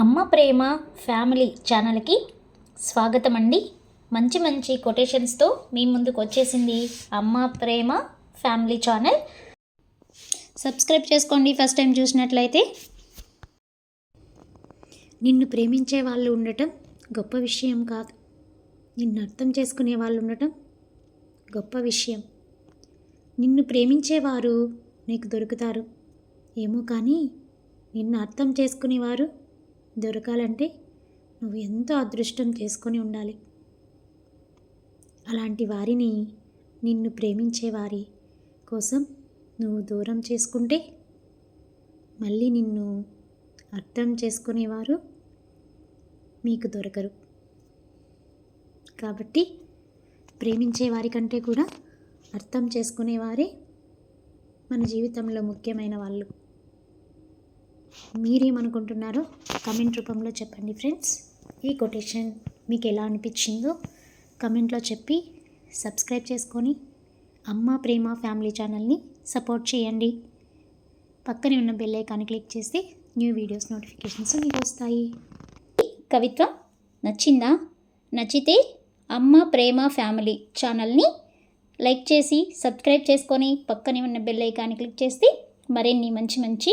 అమ్మ ప్రేమ ఫ్యామిలీ ఛానల్కి స్వాగతం అండి మంచి మంచి కొటేషన్స్తో మీ ముందుకు వచ్చేసింది Amma Prema family channel. Subscribe చేసుకోండి ఫస్ట్ టైం చూసినట్లయితే. నిన్ను ప్రేమించే వాళ్ళు ఉండటం గొప్ప విషయం కాదు. నిన్ను అర్థం చేసుకునే వాళ్ళు ఉండటం గొప్ప విషయం. నిన్ను ప్రేమించేవారు నీకు దొరుకుతారు. ఏమో కానీ నిన్ను అర్థం చేసుకునేవారు దొరకాలంటే నువ్వు ఎంతో అదృష్టం చేసుకొని ఉండాలి. అలాంటి వారిని నిన్ను ప్రేమించే వారి కోసం నువ్వు దూరం చేసుకుంటే మళ్ళీ నిన్ను అర్థం చేసుకునేవారు మీకు దొరకరు. కాబట్టి ప్రేమించే వారికంటే కూడా అర్థం చేసుకునేవారే మన జీవితంలో ముఖ్యమైన వాళ్ళు. మీరేమనుకుంటున్నారో కమెంట్ రూపంలో చెప్పండి ఫ్రెండ్స్. ఈ కొటేషన్ మీకు ఎలా అనిపించిందో కమెంట్లో చెప్పి సబ్స్క్రైబ్ చేసుకొని అమ్మ ప్రేమ ఫ్యామిలీ ఛానల్ని సపోర్ట్ చేయండి. పక్కనే ఉన్న బెల్ ఐకాన్ క్లిక్ చేస్తే న్యూ వీడియోస్ నోటిఫికేషన్స్ మీకు వస్తాయి. కవిత్వం నచ్చిందా? నచ్చితే అమ్మ ప్రేమ ఫ్యామిలీ ఛానల్ని లైక్ చేసి సబ్స్క్రైబ్ చేసుకొని పక్కనే ఉన్న బెల్ ఐకాన్ క్లిక్ చేస్తే మరిన్ని మంచి మంచి